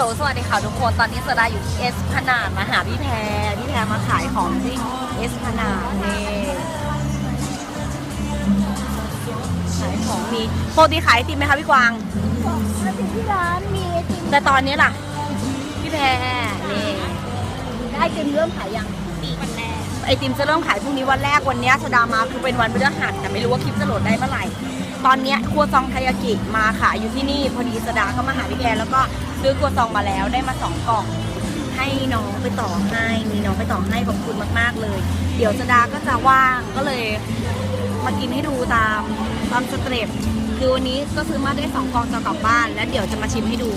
ลสวัสดีค่ะทุกคน ตอนนี้สดาอยู่ที่เอสพนาดมาหาพี่แพรพี่แพรมาขายของที่เอสพนาดนี่ขายของมีปกติขายไอติมไหมคะพี่กวางมาถึงที่ร้านมีไอติมแต่ตอนนี้ล่ะ พี่แพรนี่ได้ไอติมเริ่มขายยังปีวันแรกไอติมจะเริ่มขายพรุ่งนี้วันแรกวันเนี้ยสดามาคือเป็นวันพฤหัสแต่ไม่รู้ว่าคลิปจะโหลดได้เมื่อไหร่ ตอนเนี้ยครัวซองไทยากิมาขายอยู่ที่นี่พอดีสดาก็มาหาพี่แพรแล้วก็ซื้อครัวซองมาแล้วได้มาสองกล่องให้น้องไปต่อให้มีน้องไปต่อให้ขอบคุณมาก ๆเลย เดี๋ยวสดาก็จะว่างก็เลยมากินให้ดูตามตามสเต็ปคือวันนี้ก็ซื้อมาได้สองกล่องจะกลับบ้าน แล้วเดี๋ยวจะมาชิมให้ดู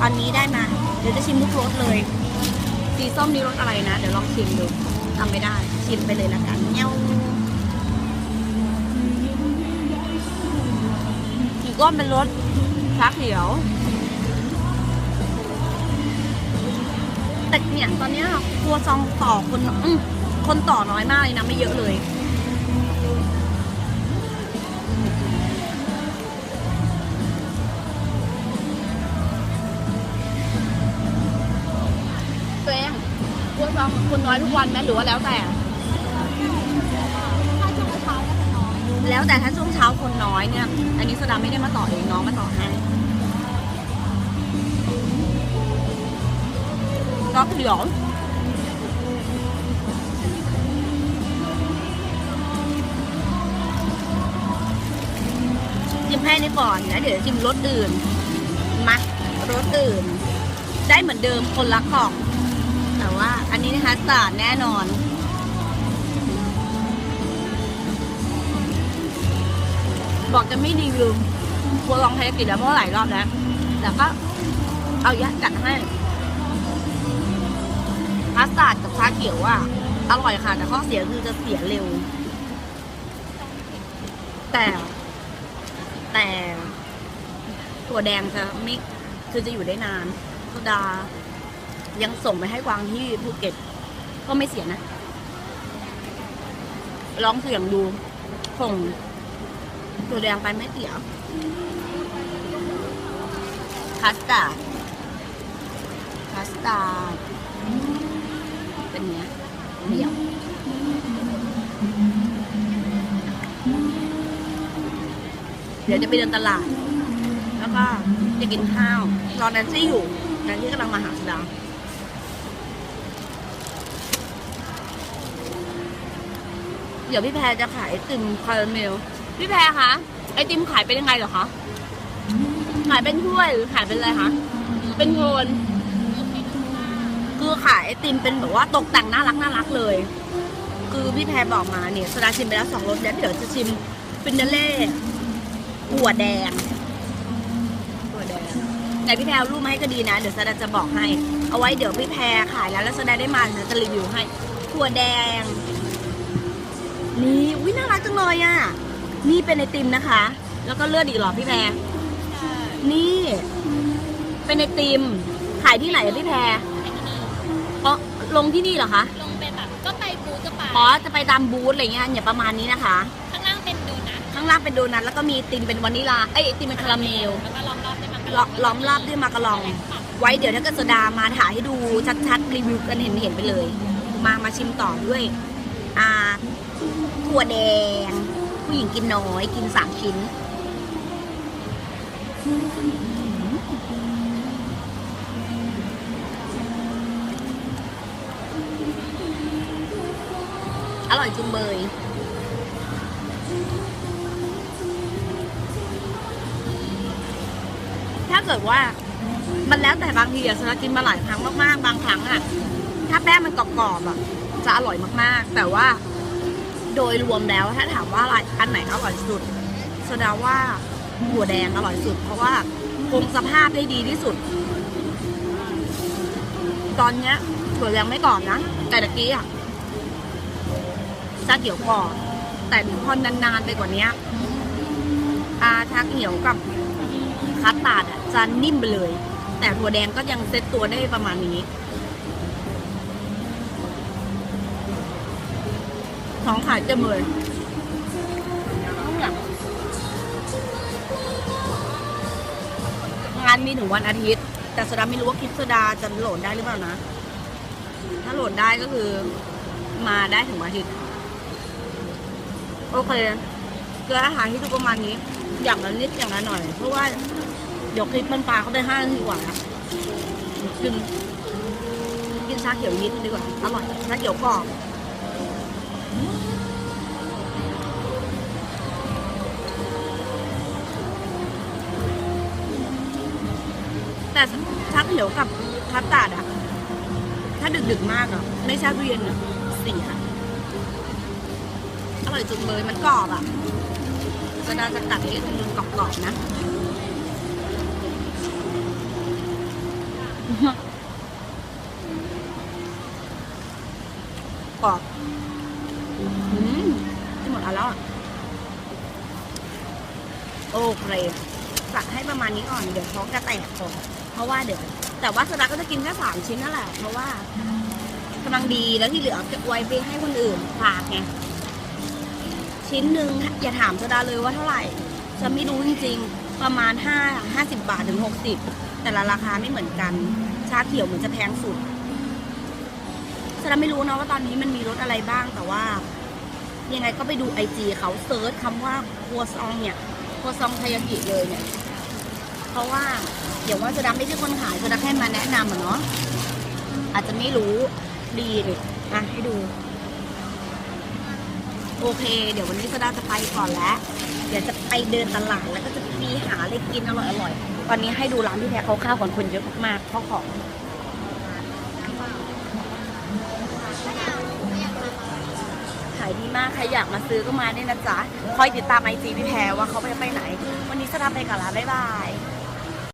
ตอนนี้ได้มา เดี๋ยวจะชิมทุกรสเลยสีส้มนี่รสอะไรนะ เดี๋ยวลองชิมดูทำไม่ได้ ชิมไปเลยละกันเงี้ย กก้อนเป็นรสชาเขียว แต่เนี่ยตอนเนี้ยครัวซองต่อคนอืมคนต่อน้อยมากเลยนะไม่เยอะเลย ตัวเองครัวซองคนน้อยทุกวันไหมหรือว่าแล้วแต่ แล้วแต่ถ้าช่วงเช้าคนน้อยเนี่ย อันนี้สดาไม่ได้มาต่อเองน้องมาต่อให้ก็เดี๋ยวชิมให้นี่ก่อนแล้วเดี๋ยวชิมรสอื่นมารสอื่น ได้เหมือนเดิมคนละกล่อง แต่ว่าอันนี้นะคะสะอาดแน่นอน บอกจะไม่รีวิวครัวลองไทยกินแล้วเพราะหลายรอบแล้วแต่ก็เอายะจัดให้พาสต้ากับชาเขียวอะอร่อยค่ะ แต่ข้อเสียคือจะเสียเร็ว แต่แต่ถั่วแดงจะไม่คือจะอยู่ได้นานโซดา ยังส่งไปให้กวางที่ภูเก็ต ก็ไม่เสียนะ ลองเสี่ยงดูส่ง ตัวแดงไปไม่เสียคัสตาร์ดคัสตาร์ดเป็นเนี้ยเดี่ยวเดี๋ยวจะไปเดินตลาด แล้วก็จะกินข้าว รอแนนซี่อยู่แนนซี่กำลังมาหาสดาเดี๋ยวพี่แพรจะขายติมคาราเมล พี่แพรคะไอติมขายเป็นยังไงเหรอคะขายเป็นถ้วยหรือขายเป็นอะไรคะเป็นโคนคือขายไอติมเป็นแบบว่าตกแต่งน่ารักน่ารักเลย คือพี่แพรบอกมาเนี่ยสดาชิมไปแล้วสองรสแล้วเดี๋ยวจะชิมฟินาเล่หัวแดงหัวแดงแต่พี่แพรรูปมาให้ก็ดีนะ เดี๋ยวสดาจะบอกให้ เอาไว้เดี๋ยวพี่แพรขายแล้วแล้วสดาได้มาเดี๋ยวจะรีวิวให้หัวแดง นี่อุ้ยน่ารักจังเลยอะ นี่เป็นไอติมนะคะ แล้วก็เลือดอีกเหรอพี่แพรนี่ เป็นไอติม ขายที่ไหนอะพี่แพรอ๋อลงที่นี่เหรอคะ ลงไปแบบก็ไปบูธก็ไปอ๋อ จะไปตามบูธอะไรเงี้ยเนี่ยประมาณนี้นะคะ ข้างล่างเป็นโดนัท ข้างล่างเป็นโดนัทแล้วก็มีไอติมเป็นวานิลา เอ้ยไอติมเป็นคาราเมล แล้วก็ล้อมรอบด้วยมันล้อล้อมรอบด้วยมากะลอง ไว้เดี๋ยวถ้าเกิดโซดามาถ่ายให้ดูชัดๆรีวิวกันเห็นเห็นๆไปเลย มามาชิมต่อด้วย อ่าถั่วแดง ผู้หญิงกินน้อย กินสามชิ้น อร่อยจุงเบยถ้าเกิดว่ามันแล้วแต่บางทีอะสำหรับกินมาหลายครั้งมากๆ บางครั้งอะถ้าแป้งมันกรอบๆอะจะอร่อยมากๆ แต่ว่า โดยรวมแล้วถ้าถามว่าอะไรอันไหนอร่อยสุดแสดงว่าหัวแดงอร่อยสุด เพราะว่าคงสภาพได้ดีที่สุด ตอนเนี้ยถั่วแดงไม่กรอบนะแต่ตะกี้อะชาเขียวกรอบแต่พอนานๆไปกว่านี้อาชาเขียวกับคัสตาร์ดจะนิ่มไปเลย แต่ถั่วแดงก็ยังเซ็ตตัวได้ประมาณนี้ ของขายเต็มเลยงานมีถึงวันอาทิตย์ แต่สดาไม่รู้ว่าคลิปสดาจะโหลดได้หรือเปล่านะ ถ้าโหลดได้ก็คือ มาได้ถึงวันอาทิตย์ โอเคเกลืออาหารที่ดูประมาณนี้ อย่างละนิดอย่างละหน่อย เพราะว่าเดี๋ยวคลิปมันปลาเขาไปห้านาทีกว่าละกินกินชาเขียวนิดดีกว่าอร่อยชาเขียวกรอบ แต่ชาเขียวกับคัสตาร์ดอะถ้าดึกๆมากอะไม่ใช่ตู้เย็นอะเสียอร่อยจุดเลยมันกรอบอะกระดาจะตัดให้มันกรอบๆนะกรอบอืมจะหมดอันแล้วอะโอเคตัดให้ประมาณนี้ก่อน เดี๋ยวท้องจะแตกก่อน เพราะว่าเดี๋ยวแต่ว่าสดาก็จะกินแค่สามชิ้นนั่นแหละ เพราะว่ากำลังดีแล้วที่เหลือเก็บไว้ไปให้คนอื่นฝากไงชิ้นหนึ่งอย่าถามสดาเลยว่าเท่าไหร่จะไม่รู้จริงๆ ประมาณห้าห้าสิบบาทถึงหกสิบแต่ละราคาไม่เหมือนกัน ชาเขียวเหมือนจะแพงสุดสดาไม่รู้นะว่าตอนนี้มันมีรสอะไรบ้างแต่ว่า ยังไงก็ไปดูไอจีเขาเซิร์ชคำว่าครัวซองเนี่ยครัวซองไทยากิเลยเนี่ย เพราะว่าเดี๋ยวว่าสดาไม่ใช่คนขายสดาแค่มาแนะนำอะเนาะอาจจะไม่รู้ดีนี่อะให้ดู โอเค เดี๋ยววันนี้สดาจะไปก่อนแล้ว เดี๋ยวจะไปเดินตลาดแล้วก็จะมีหาอะไรกินอร่อยอร่อยๆตอนนี้ให้ดูร้านที่แท้เขาข้าวก่อนคนเยอะมากเพราะของขายดีมากใครอยากมาซื้อก็มาได้นะจ๊ะ คอยติดตามไอจีพี่แพรว่าเขาไปไปไหน วันนี้สดาไปก่อนละบ๊ายบาย